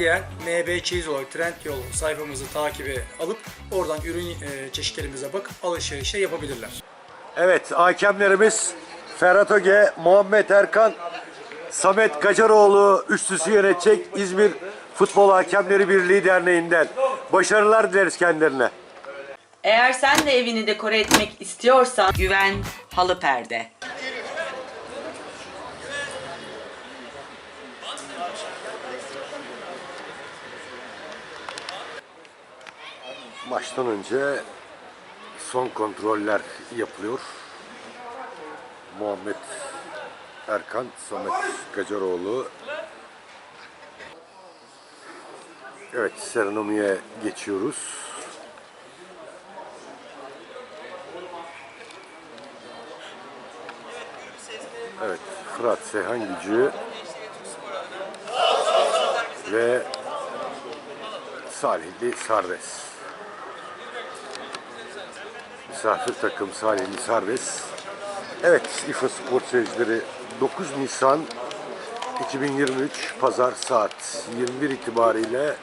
dileyen MB Çeyiz olarak Trendyol sayfamızı takibe alıp oradan ürün e, çeşitlerimize bakıp alışverişe yapabilirler. Evet hakemlerimiz Ferhat Öge, Muhammed Erkan, Samet Kacaroğlu üçlüsü yönetecek İzmir Futbol Hakemleri Birliği Derneği'nden. Başarılar dileriz kendilerine. Eğer sen de evini dekore etmek istiyorsan güven halı perde. Maçtan önce son kontroller yapılıyor. Muhammed Erkan, Samet Kacaroğlu. Evet, serenomiye geçiyoruz. Evet, Fırat Seyhan Gücü ve Salihli Sardes. Misafir takım Salihli Sardes. Evet, İFA Spor seyircileri 9 Nisan 2023 Pazar saat 21 itibariyle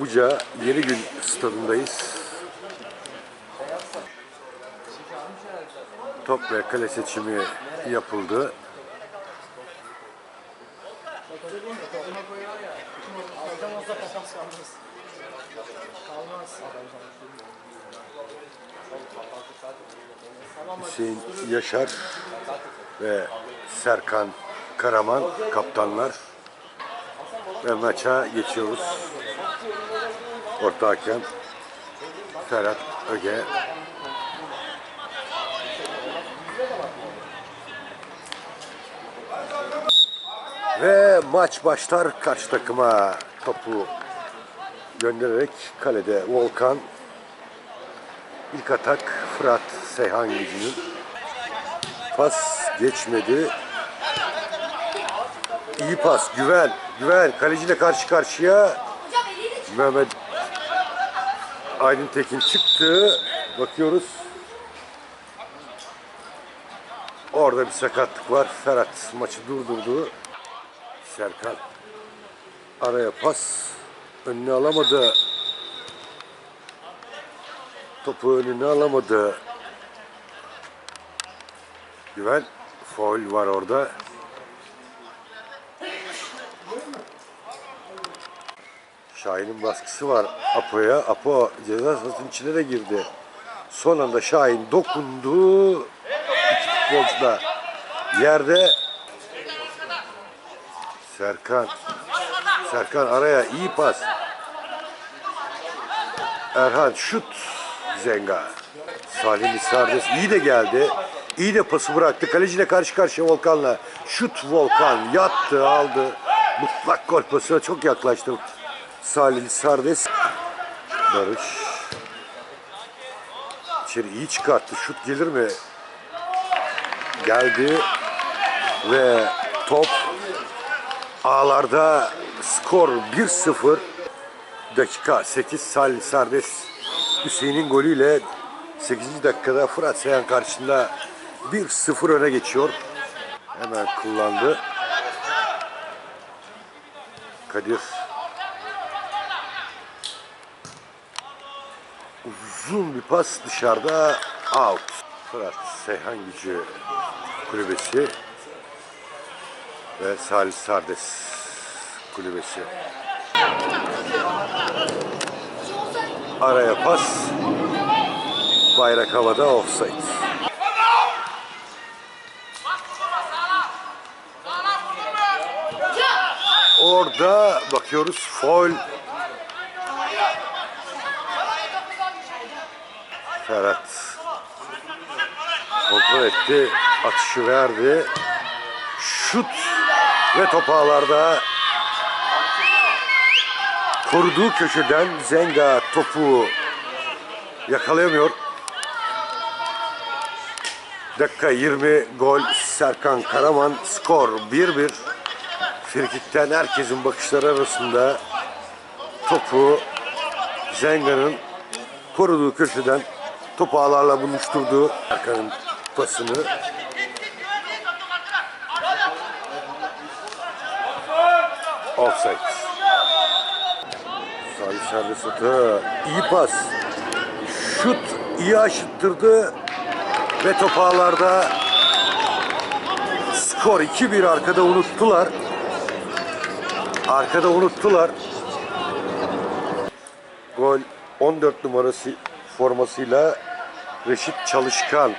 Buca Yeni Gün stadındayız. Top ve kale seçimi yapıldı. Yaşar ve Serkan Karaman kaptanlar ve maça geçiyoruz. Orta hakem Ferhat Öge. Ve maç başlar kaç takıma topu göndererek kalede Volkan İlk atak Fırat Seyhan gücünün. Pas geçmedi. İyi pas. Güven. Güven. Kaleciyle karşı karşıya. Mehmet Aydın Tekin çıktı. Bakıyoruz. Orada bir sakatlık var. Ferhat maçı durdurdu. Serkan araya pas. Önüne alamadı. Topu önüne alamadı. Güven. Foul var orada. Şahin'in baskısı var Apo'ya. Apo ceza sahasının içine de girdi. Son anda Şahin dokundu. İki futbolcu da yerde. Serkan. Serkan araya iyi pas. Erhan şut. Zenga. Salih Sardes iyi de geldi. İyi de pası bıraktı. Kaleciyle karşı karşıya Volkan'la. Şut Volkan yattı aldı. Mutlak gol pasına çok yaklaştı. Salih Sardes. Barış. İçeri iyi çıkarttı. Şut gelir mi? Geldi. Ve top ağlarda skor 1-0. Dakika 8 Salih Sardes Hüseyin'in golüyle 8. dakikada Fırat Seyhan karşısında 1-0 öne geçiyor. Hemen kullandı. Kadir uzun bir pas dışarıda out. Fırat Seyhan gücü kulübesi ve Salih Sardes kulübesi. Araya pas. Bayrak havada offside. Orada bakıyoruz foul. Ferhat kontrol etti. Atışı verdi. Şut ve top ağlarda koruduğu köşeden Zenga topu yakalayamıyor. Dakika 20 gol Serkan Karaman skor 1-1. Frikikten herkesin bakışları arasında topu Zenga'nın koruduğu köşeden topu ağlarla buluşturduğu Serkan'ın pasını offside. Serbest atı. İyi pas. Şut iyi aşıttırdı. Ve top ağlarda skor 2-1 arkada unuttular. Arkada unuttular. Gol 14 numarası formasıyla Reşit Çalışkan.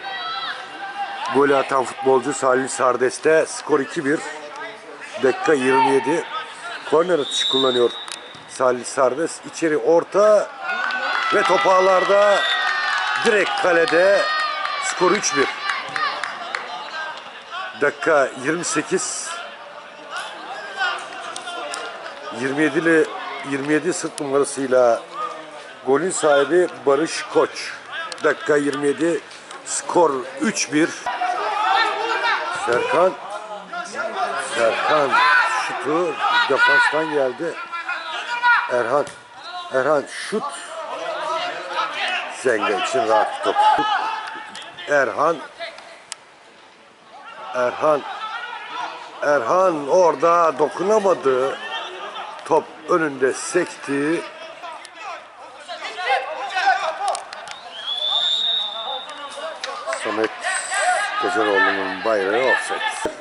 Golü atan futbolcu Salih Sardes'te skor 2-1. Dakika 27. Korner atışı kullanıyor Salih Sardes. İçeri orta ve top ağlarda direkt kalede skor 3-1. Dakika 28. 27 ile 27 sırt numarasıyla golün sahibi Barış Koç. Dakika 27 skor 3-1. Serkan Serkan şutu defanstan geldi. Erhan Erhan şut Zenga için rahat top. Erhan Erhan Erhan orada dokunamadı. Top önünde sekti. Samet Kocaroğlu'nun bayrağı offset.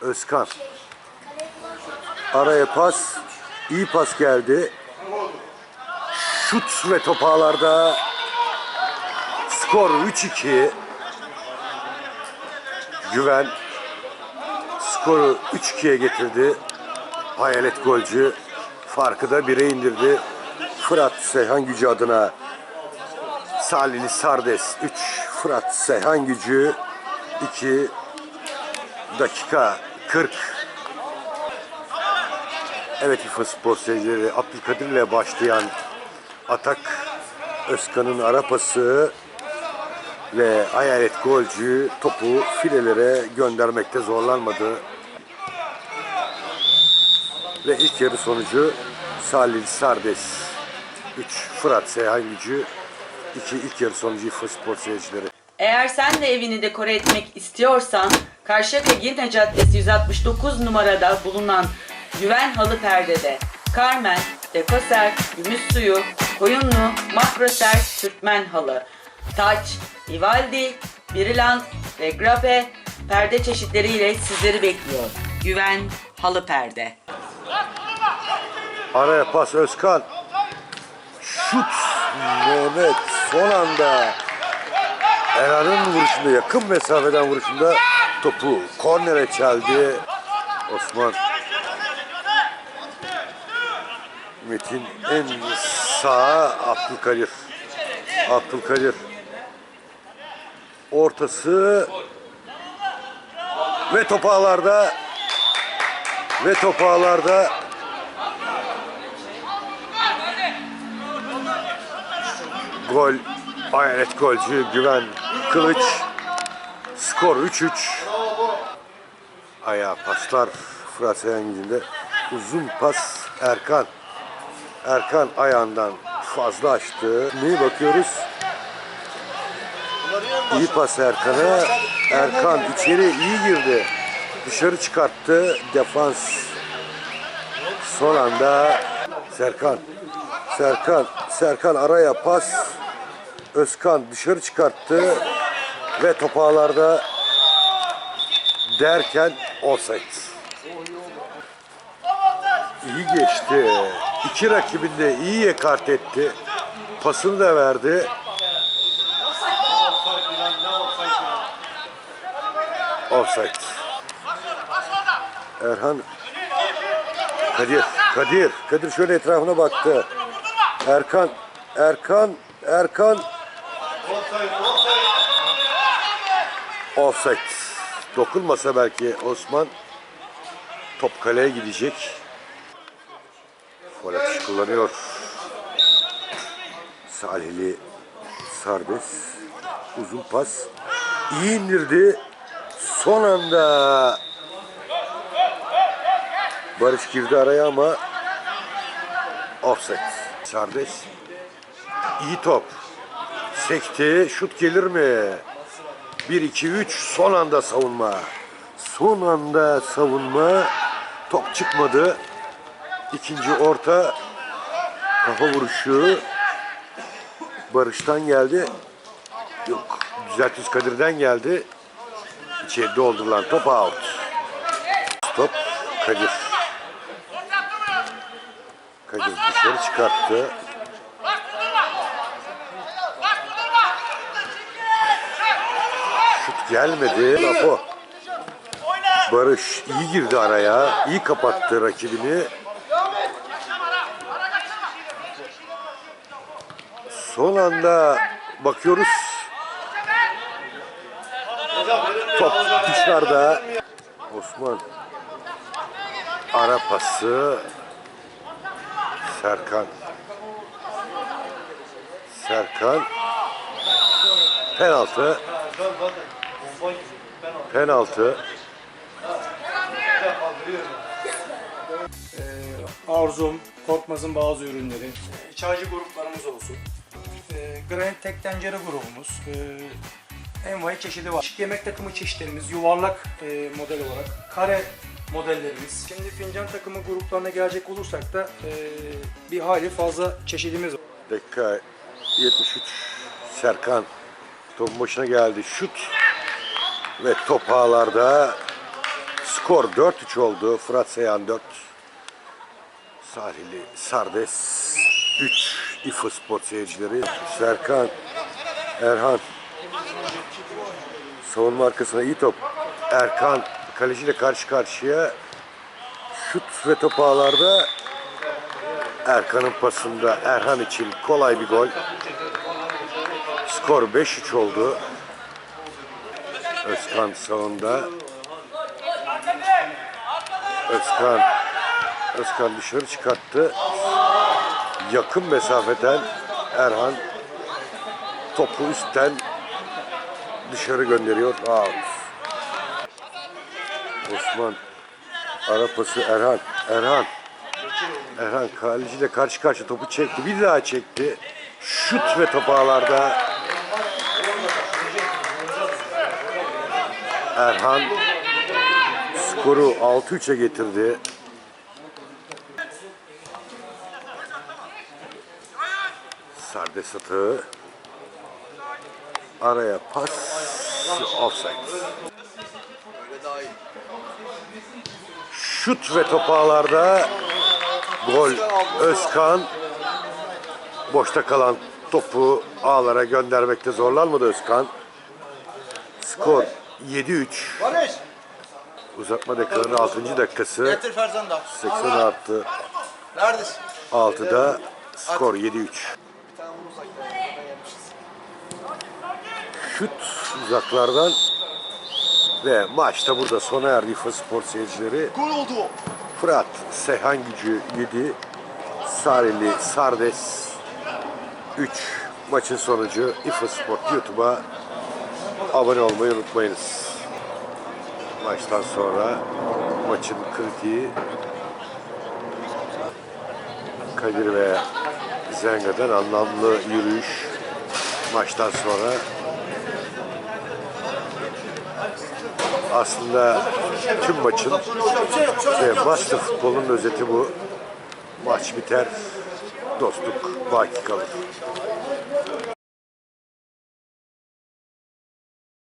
Özkan. Araya pas. iyi pas geldi. Şut ve top ağlarda. Skor 3-2. Güven skoru 3-2'ye getirdi. Hayalet golcü farkı da 1'e indirdi. Fırat Seyhan gücü adına Salihli Sardes 3, Fırat Seyhan gücü 2 dakika 40. Evet FIFA Spor seyircileri Abdülkadir ile başlayan atak Özkan'ın ara pası ve hayalet golcü topu filelere göndermekte zorlanmadı. Ve ilk yarı sonucu Salih Sardes 3 Fırat Seyhan gücü 2 ilk yarı sonucu FIFA Spor seyircileri. Eğer sen de evini dekore etmek istiyorsan Karşıyaka Girne Caddesi 169 numarada bulunan Güven Halı Perde'de Carmen, Dekoser, Gümüş Suyu, Koyunlu, Makroser, Türkmen Halı, Taç, Vivaldi, Biriland ve Grape perde çeşitleriyle sizleri bekliyor. Güven Halı Perde. Araya pas Özkan. Şut Mehmet son anda Erhan'ın vuruşunda yakın mesafeden vuruşunda topu kornere çeldi. Osman Metin en sağa Abdülkadir. Abdülkadir. Ortası ve top ağlarda ve top ağlarda Gol. Hayalet golcü Güven Kılıç. Skor 3-3. Ayağa paslar Fırat Seyhangi'nde. Uzun pas Erkan. Erkan ayağından fazla açtı. Neyi bakıyoruz? İyi pas Erkan'a. Erkan içeri iyi girdi. Dışarı çıkarttı. Defans son anda Serkan. Serkan. Serkan araya pas. Özkan dışarı çıkarttı. Ve top ağlarda derken offside. İyi geçti. İki rakibini de iyi ekart etti. Pasını da verdi. Offside. Erhan Kadir, Kadir, Kadir şöyle etrafına baktı. Erkan, Erkan, Erkan. Offside. Dokunmasa belki Osman top kaleye gidecek. Atışı kullanıyor. Salihli Sardes. Uzun pas. İyi indirdi. Son anda Barış girdi araya ama offset. Sardes. İyi top. Sekti. Şut gelir mi? 1-2-3 son anda savunma. Son anda savunma. Top çıkmadı. İkinci orta Kafa vuruşu Barış'tan geldi. Yok. Düzeltiz Kadir'den geldi. İçeri doldurulan top out. Stop Kadir. Kadir dışarı çıkarttı. Şut gelmedi. Lapo. Barış iyi girdi araya. iyi kapattı rakibini. Son anda bakıyoruz. Top dışarıda. Osman. Ara pası. Serkan. Serkan. Penaltı. Penaltı. Ee, Arzum, Korkmaz'ın bazı ürünleri, çaycı gruplarımız olsun. Ee, Granit tek tencere grubumuz. Ee, envai çeşidi var. Yemek takımı çeşitlerimiz, yuvarlak e, model olarak, kare modellerimiz. Şimdi fincan takımı gruplarına gelecek olursak da e, bir hali fazla çeşidimiz var. Dakika 73 Serkan topun başına geldi. Şut ve top ağlarda skor 4-3 oldu. Fırat Seyhan 4. Salihli Sardes 3. İFO Spor seyircileri. Serkan Erhan savunma arkasına iyi top. Erkan kaleciyle karşı karşıya şut ve top ağlarda Erkan'ın pasında Erhan için kolay bir gol. Skor 5-3 oldu. Özkan savunda. Özkan Özkan dışarı çıkarttı. Yakın mesafeden Erhan topu üstten dışarı gönderiyor. Out. Osman ara pası Erhan. Erhan Erhan kaleciyle karşı karşı topu çekti. Bir daha çekti. Şut ve top ağlarda. Erhan skoru 6-3'e getirdi. Sardes atığı. Araya pas. Offside. Şut ve top ağlarda. Gol Özkan. Boşta kalan topu ağlara göndermekte zorlanmadı Özkan. Skor 7-3. Barış. Uzatma dakikalarının 6. dakikası. Getir Ferzan da. 80 artı Neredesin? 6'da skor 7-3. Şut uzaklardan ve maçta burada sona erdi İFA Spor seyircileri. Gol oldu. Fırat Seyhan gücü 7, Sarili Sardes 3. Maçın sonucu İFA Sport YouTube'a abone olmayı unutmayınız. Maçtan sonra maçın kritiği Kadir ve Zenga'dan anlamlı yürüyüş maçtan sonra aslında tüm maçın ve maçta futbolun özeti bu. Maç biter, dostluk baki kalır.